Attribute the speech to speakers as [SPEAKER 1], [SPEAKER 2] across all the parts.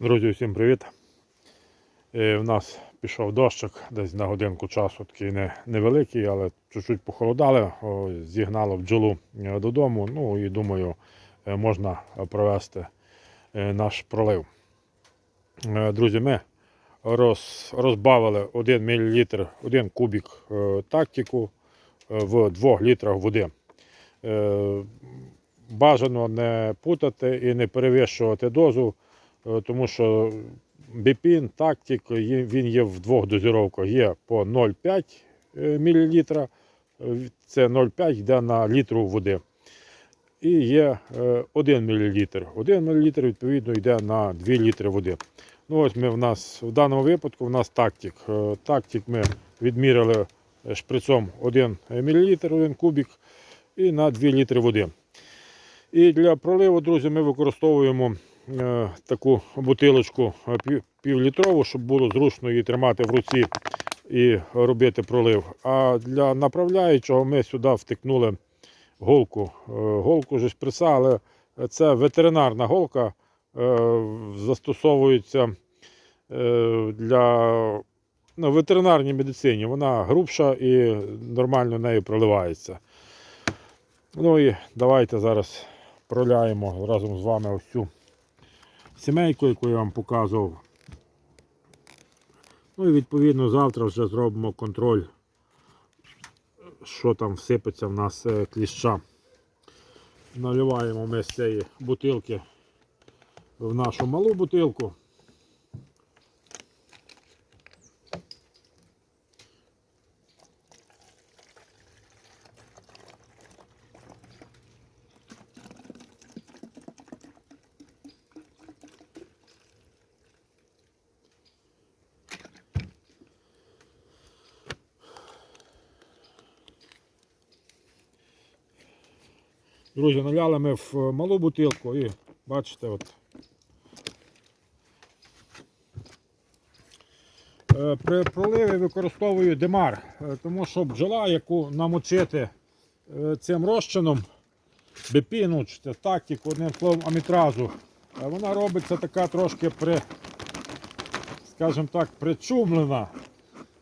[SPEAKER 1] Друзі, всім привіт. Е, В нас пішов дощик десь на годинку часу, такий не, невеликий, але чуть-чуть похолодали, зігнало бджолу е, додому. Ну і думаю, е, можна провести е, наш пролив. Е, Друзі, ми роз, розбавили 1 мл, 1 кубік е, тактику е, в 2 літрах води. Е, Бажано не путати і не перевищувати дозу, е, тому що біпін, тактик, він є в двох дозіровках. Є по 0,5 мл, це 0,5 йде на літру води. І є е, 1 мл. 1 мл відповідно йде на 2 літри води. Ну ось ми в нас в даному випадку в нас тактик. Е, Тактик ми відміряли шприцом 1 мл, 1 кубик і на 2 літри води. І для проливу, друзі, ми використовуємо е, таку бутилочку е, півлітрову, щоб було зручно її тримати в руці і робити пролив. А для направляючого ми сюди втикнули голку. Е, голку же шприца, але це ветеринарна голка, е, застосовується е, для ну, ветеринарній медицині. Вона грубша і нормально нею проливається. Ну і давайте зараз проляємо разом з вами ось цю сімейку, яку я вам показував. Ну і відповідно завтра вже зробимо контроль, що там всипеться в нас е, кліща. Наливаємо ми з цієї бутилки в нашу малу бутилку. Друзі, наляли ми в е, малу бутилку і бачите, от. Е, При проливі використовую демар, е, тому що бджола, яку намочити цим розчином, бепіну, чи це тактик, одним словом амітразу, вона робиться така трошки при, скажімо так, причумлена.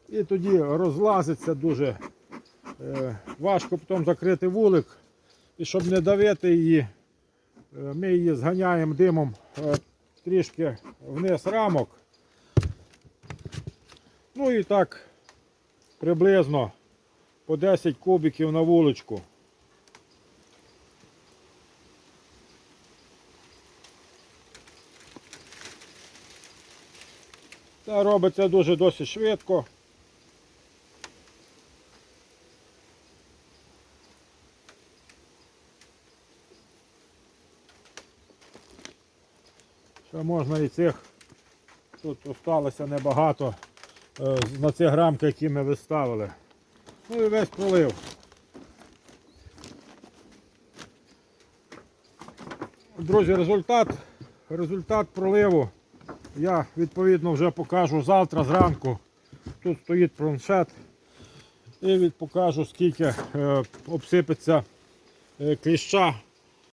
[SPEAKER 1] І тоді розлазиться дуже важко потім закрити вулик. І щоб не давити її, е, ми її зганяємо димом е, трішки вниз рамок. Ну і так приблизно по 10 кубиків на вуличку. Це робиться дуже досить швидко. Ще можна і цих. Тут осталося небагато е, на цих рамках, які ми виставили. Ну і весь пролив. Друзі, результат, результат проливу я відповідно вже покажу завтра зранку. Тут стоїть планшет. І покажу скільки е, обсипеться е, кліща